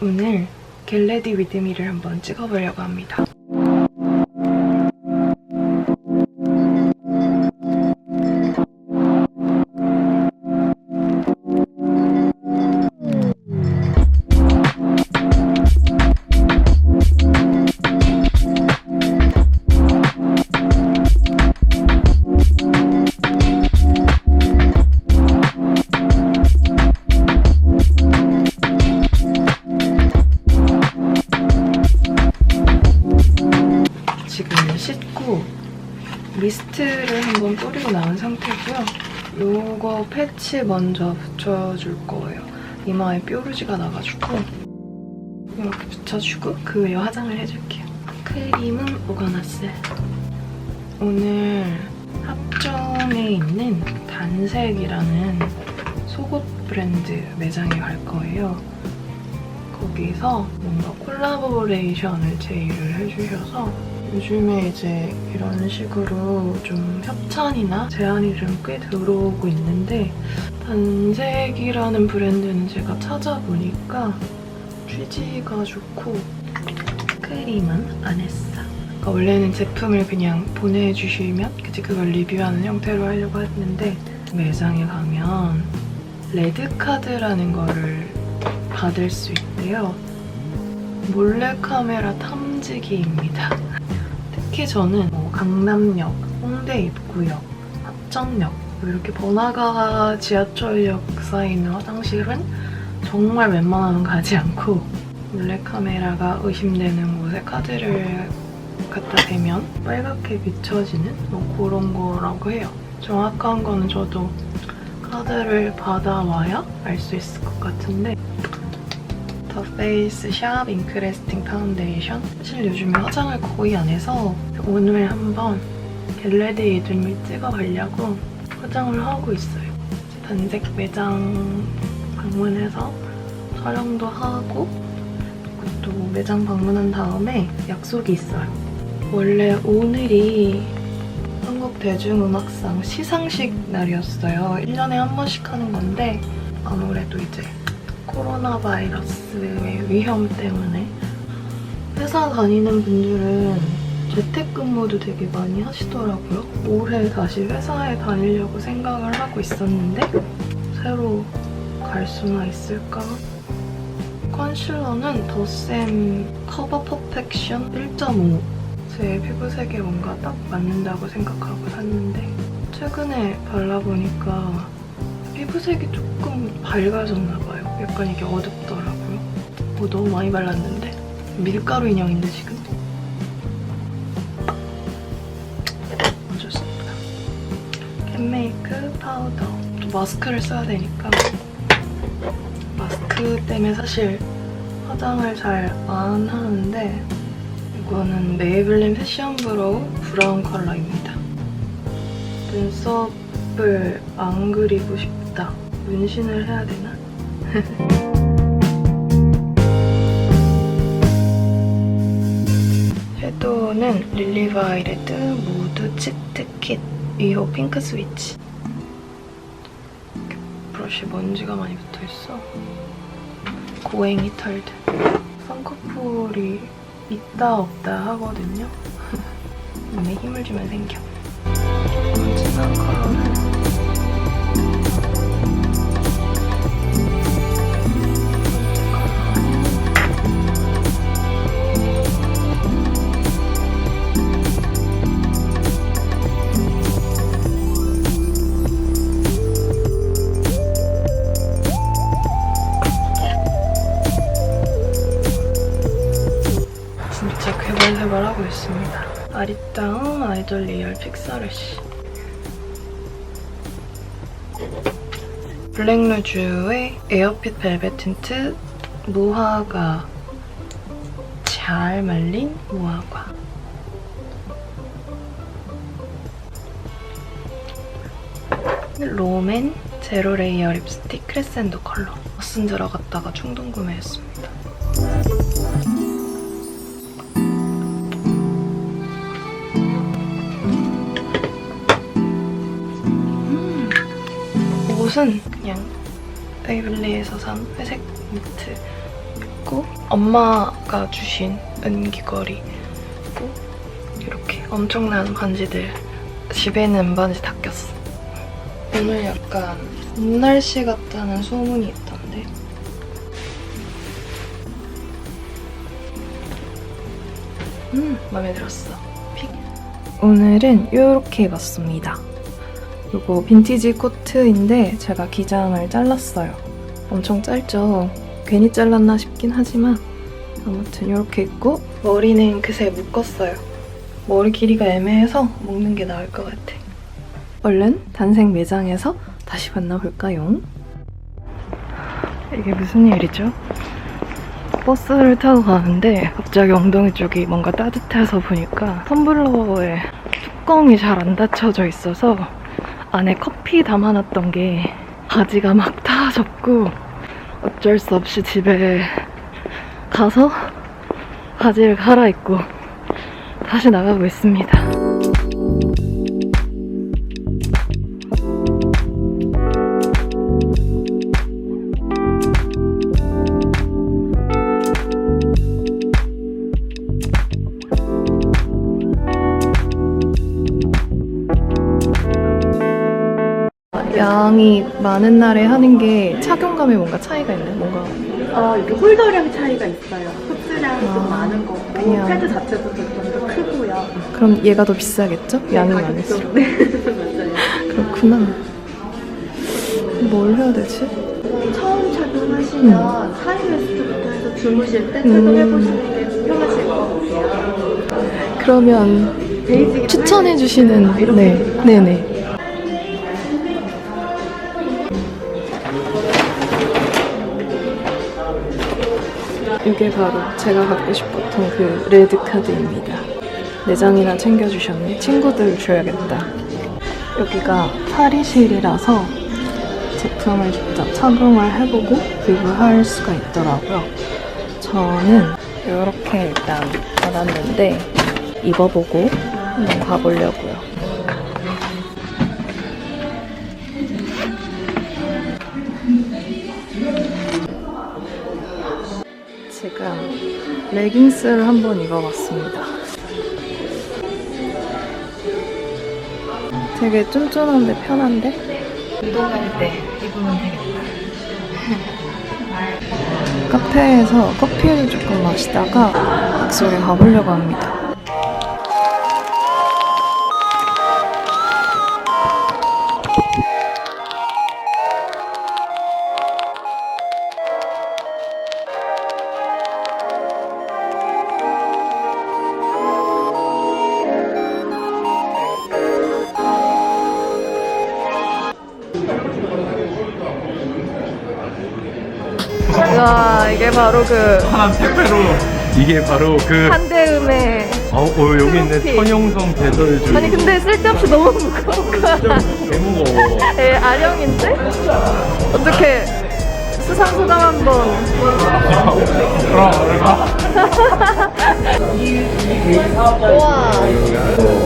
오늘 겟레디 위드미를 한번 찍어보려고 합니다. 미스트를 한번 뿌리고 나온 상태고요. 요거 패치 먼저 붙여줄 거예요. 이마에 뾰루지가 나가지고 이렇게 붙여주고 그 외에 화장을 해줄게요. 크림은 오가나스. 오늘 합정에 있는 단색이라는 속옷 브랜드 매장에 갈 거예요. 거기서 뭔가 콜라보레이션을 제의를 해주셔서 요즘에 이제 이런 식으로 좀 협찬이나 제안이 좀 꽤 들어오고 있는데 단색이라는 브랜드는 제가 찾아보니까 취지가 좋고 크림은 안 했어. 그러니까 원래는 제품을 그냥 보내주시면 그치 그걸 리뷰하는 형태로 하려고 했는데 매장에 가면 레드카드라는 거를 받을 수 있대요. 몰래카메라 탐지기입니다. 특히 저는 뭐 강남역, 홍대 입구역, 합정역 뭐 이렇게 번화가 지하철역 쌓이는 화장실은 정말 웬만하면 가지 않고 몰래카메라가 의심되는 곳에 카드를 갖다 대면 빨갛게 비춰지는 뭐 그런 거라고 해요. 정확한 거는 저도 카드를 받아와야 알 수 있을 것 같은데 더 페이스 샵 잉크레스팅 파운데이션 사실 요즘에 화장을 거의 안 해서 오늘 한번 겟레디 이름을 찍어가려고 화장을 하고 있어요. 단색 매장 방문해서 촬영도 하고 또 매장 방문한 다음에 약속이 있어요. 원래 오늘이 한국 대중음악상 시상식 날이었어요. 1년에 한 번씩 하는 건데 아무래도 이제 코로나 바이러스의 위험 때문에 회사 다니는 분들은 재택근무도 되게 많이 하시더라고요. 올해 다시 회사에 다니려고 생각을 하고 있었는데 새로 갈 수나 있을까? 컨실러는 더샘 커버 퍼펙션 1.5 제 피부색에 뭔가 딱 맞는다고 생각하고 샀는데 최근에 발라보니까 피부색이 조금 밝아졌나 봐요. 약간 이게 어둡더라고요. 뭐 너무 많이 발랐는데 밀가루 인형인데 지금 좋습니다. 캔메이크 파우더 또 마스크를 써야 되니까 마스크 때문에 사실 화장을 잘 안 하는데 이거는 메이블린 패션 브로우 브라운 컬러입니다. 눈썹을 안 그리고 싶다. 문신을 해야 되나? 섀도우는 릴리바이레드 무드 치트 킷 2호 핑크 스위치. 브러쉬 먼지가 많이 붙어있어. 고행이 털드. 쌍꺼풀이 있다 없다 하거든요. 눈에 힘을 주면 생겨. 진한 컬러 아리따운 아이돌 리얼 픽서르시 블랙루즈의 에어핏 벨벳 틴트 무화과. 잘 말린 무화과. 롬앤 제로 레이어 립스틱 크레센도 컬러. 버슨 들어갔다가 충동 구매했습니다. 옷은 그냥 베이블리에서 산 회색 니트 있고 엄마가 주신 은귀걸이 고 이렇게 엄청난 반지들 집에 있는 은반지 다 꼈어. 오늘 약간 봄 날씨 같다는 소문이 있던데. 음 마음에 들었어. 픽. 오늘은 이렇게 입었습니다 이거 빈티지 코트인데 제가 기장을 잘랐어요 엄청 짧죠 괜히 잘랐나 싶긴 하지만 아무튼 이렇게 입고 머리는 그새 묶었어요 머리 길이가 애매해서 묶는 게 나을 것 같아 얼른 단색 매장에서 다시 만나볼까요? 이게 무슨 일이죠? 버스를 타고 가는데 갑자기 엉덩이 쪽이 뭔가 따뜻해서 보니까 텀블러에 뚜껑이 잘 안 닫혀져 있어서 안에 커피 담아놨던 게 바지가 막 다 젖고 어쩔 수 없이 집에 가서 바지를 갈아입고 다시 나가고 있습니다. 양이 많은 날에 하는 게 착용감에 뭔가 차이가 있네. 뭔가 어, 이게 홀더량 차이가 있어요. 흡수량이 아, 좀 많은 거고 그냥- 패드 자체도 좀더 크고요. 그럼 얘가 더 비싸겠죠? 양이 많을수록. 네, 맞아요. 그렇구나. 뭘 해야 되지? 처음 착용하시면 하이웨스트부터 해서 주무실 때 음. 착용해보시는 게 편하실 것 같아요. 그러면 베이직이 추천해 주시는 네, 네, 네. 이게 바로 제가 갖고 싶었던 그 레드 카드입니다. 내장이나 챙겨주셨네. 친구들 줘야겠다. 여기가 탈의실이라서 제품을 직접 착용을 해보고 비교할 수가 있더라고요. 저는 이렇게 일단 받았는데 입어보고 가보려고 지금 레깅스를 한번 입어봤습니다. 되게 쫀쫀한데 편한데? 이동할 때 입으면 되겠다. 카페에서 커피를 조금 마시다가 약속에 가보려고 합니다. 이게 바로 그 하나 택배로 이게 바로 그 한대음의 어, 어, 여기 있는 트로피. 천용성 배설주 아니 근데 쓸데없이 너무 무거운 거야. 개무거워 에 아령인데? 어떻게 수상소감 한번 그럼 얼마? 우와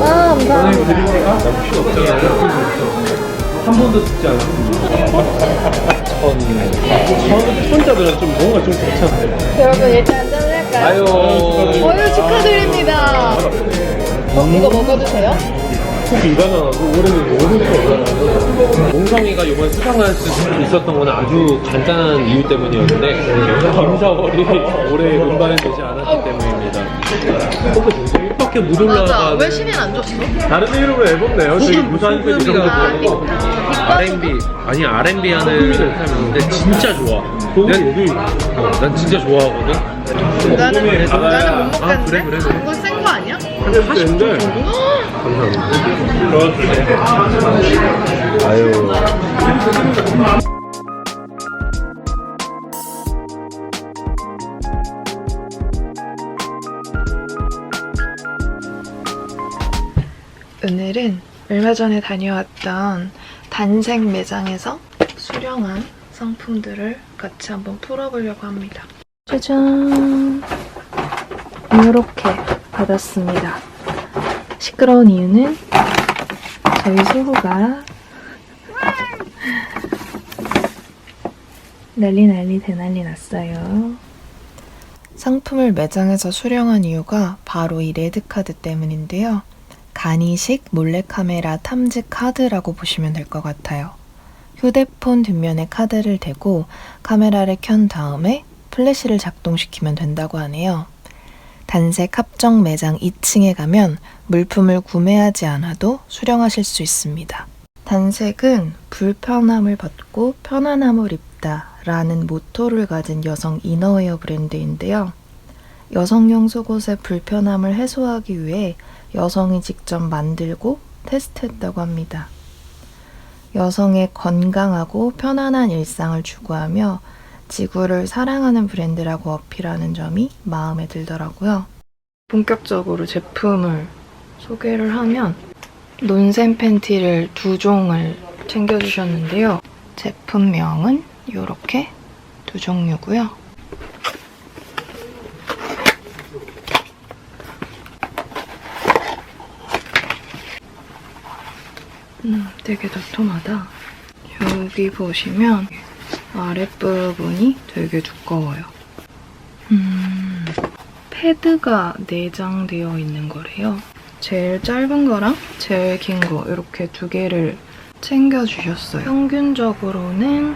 아 감사합니다? 나 필요 없잖아요 한 번도 듣지 않았습니다 천... 천... 혼자들은 좀 뭔가 좀 괜찮아요. 여러분 일단 짠을 할까요? 아유. 어유 축하드립니다. 어, 이거 먹어도 돼요? 불가능하고 올해는 너무 불가능하고 몽성이가 이번 수상할 수 있었던 건 아주 간단한 이유 때문이었는데 김사월이 올해 음반에 되지 않았기 때문입니다. 진짜 1밖에 못 맞아 올라가는 왜 신인 안 줬어? 다른 이름으로 앨범 내요? 밴드 이런 아, R&B 아니 R&B 하는 사람인데 진짜 좋아 난, 어, 난 진짜 좋아하거든 나는 나는 못 먹겠는데? 아, 그래, 그래, 그래. 이거 센 거 아니야? 한 40초 정도? 감사합니다 아유 오늘은 얼마 전에 다녀왔던 단색 매장에서 수령한 상품들을 같이 한번 풀어보려고 합니다. 짜잔! 이렇게 받았습니다. 시끄러운 이유는 저희 수호가 난리 난리 대난리 났어요. 상품을 매장에서 수령한 이유가 바로 이 레드카드 때문인데요. 간이식 몰래카메라 탐지 카드라고 보시면 될 것 같아요. 휴대폰 뒷면에 카드를 대고 카메라를 켠 다음에 플래시를 작동시키면 된다고 하네요. 단색 합정 매장 2층에 가면 물품을 구매하지 않아도 수령하실 수 있습니다. 단색은 불편함을 벗고 편안함을 입다 라는 모토를 가진 여성 이너웨어 브랜드인데요. 여성용 속옷의 불편함을 해소하기 위해 여성이 직접 만들고 테스트했다고 합니다. 여성의 건강하고 편안한 일상을 추구하며 지구를 사랑하는 브랜드라고 어필하는 점이 마음에 들더라고요. 본격적으로 제품을 소개를 하면 논센 팬티를 두 종을 챙겨주셨는데요. 제품명은 이렇게 두 종류고요. 음, 되게 도톰하다. 여기 보시면 아랫부분이 되게 두꺼워요. 음, 패드가 내장되어 있는 거래요. 제일 짧은 거랑 제일 긴 거 이렇게 두 개를 챙겨주셨어요. 평균적으로는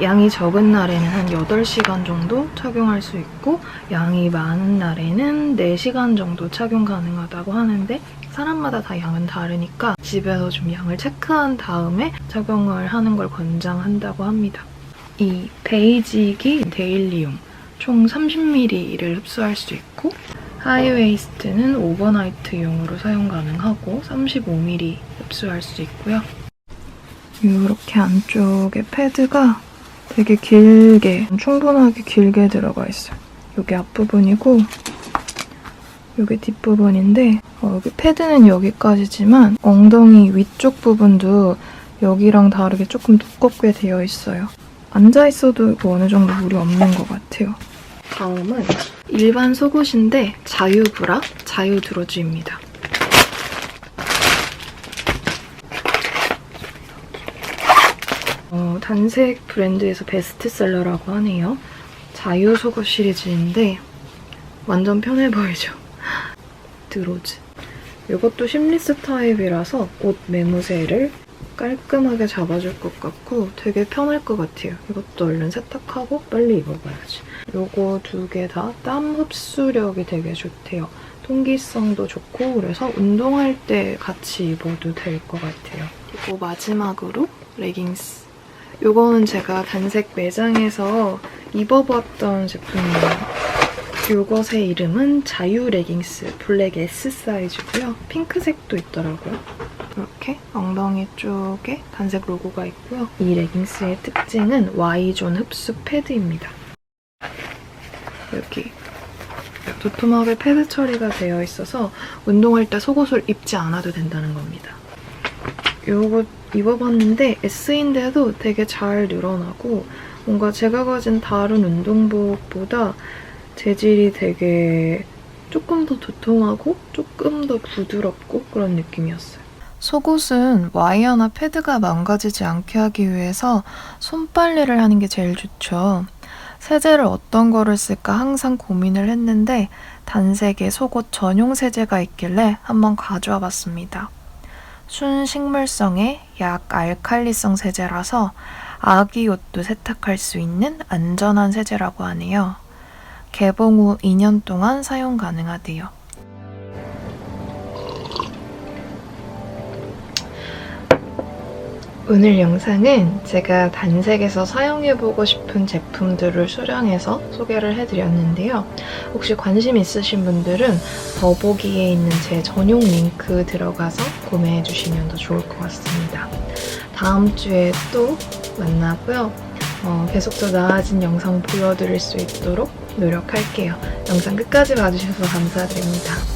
양이 적은 날에는 한 8시간 정도 착용할 수 있고 양이 많은 날에는 4시간 정도 착용 가능하다고 하는데 사람마다 다 양은 다르니까 집에서 좀 양을 체크한 다음에 착용을 하는 걸 권장한다고 합니다. 이 베이직이 데일리용 총 30ml를 흡수할 수 있고 하이웨이스트는 오버나이트용으로 사용 가능하고 35ml 흡수할 수 있고요. 이렇게 안쪽에 패드가 되게 길게, 충분하게 길게 들어가 있어요. 이게 앞부분이고 이게 뒷부분인데 어, 여기 패드는 여기까지지만 엉덩이 위쪽 부분도 여기랑 다르게 조금 두껍게 되어 있어요. 앉아있어도 뭐 어느 정도 무리 없는 것 같아요. 다음은 일반 속옷인데 자유 브라, 자유 드로즈입니다. 어, 단색 브랜드에서 베스트셀러라고 하네요. 자유 속옷 시리즈인데 완전 편해 보이죠? 드로즈. 이것도 심리스 타입이라서 옷 매무새를 깔끔하게 잡아줄 것 같고 되게 편할 것 같아요. 이것도 얼른 세탁하고 빨리 입어봐야지. 요거 두 개 다 땀 흡수력이 되게 좋대요. 통기성도 좋고 그래서 운동할 때 같이 입어도 될 것 같아요. 그리고 마지막으로 레깅스. 요거는 제가 단색 매장에서 입어봤던 제품이에요. 요것의 이름은 자유 레깅스 블랙 S 사이즈고요. 핑크색도 있더라고요. 이렇게 엉덩이 쪽에 단색 로고가 있고요. 이 레깅스의 특징은 Y존 흡수 패드입니다. 여기 도톰하게 패드 처리가 되어 있어서 운동할 때 속옷을 입지 않아도 된다는 겁니다. 요거 입어봤는데 S인데도 되게 잘 늘어나고 뭔가 제가 가진 다른 운동복보다 재질이 되게 조금 더 도톰하고 조금 더 부드럽고 그런 느낌이었어요. 속옷은 와이어나 패드가 망가지지 않게 하기 위해서 손빨래를 하는 게 제일 좋죠. 세제를 어떤 거를 쓸까 항상 고민을 했는데 단색의 속옷 전용 세제가 있길래 한번 가져와 봤습니다. 순식물성의 약 알칼리성 세제라서 아기 옷도 세탁할 수 있는 안전한 세제라고 하네요. 개봉 후 2년 동안 사용 가능하대요. 오늘 영상은 제가 단색에서 사용해보고 싶은 제품들을 수령해서 소개를 해드렸는데요. 혹시 관심 있으신 분들은 더보기에 있는 제 전용 링크 들어가서 구매해주시면 더 좋을 것 같습니다. 다음 주에 또 만나고요. 어, 계속 더 나아진 영상 보여드릴 수 있도록 노력할게요. 영상 끝까지 봐주셔서 감사드립니다.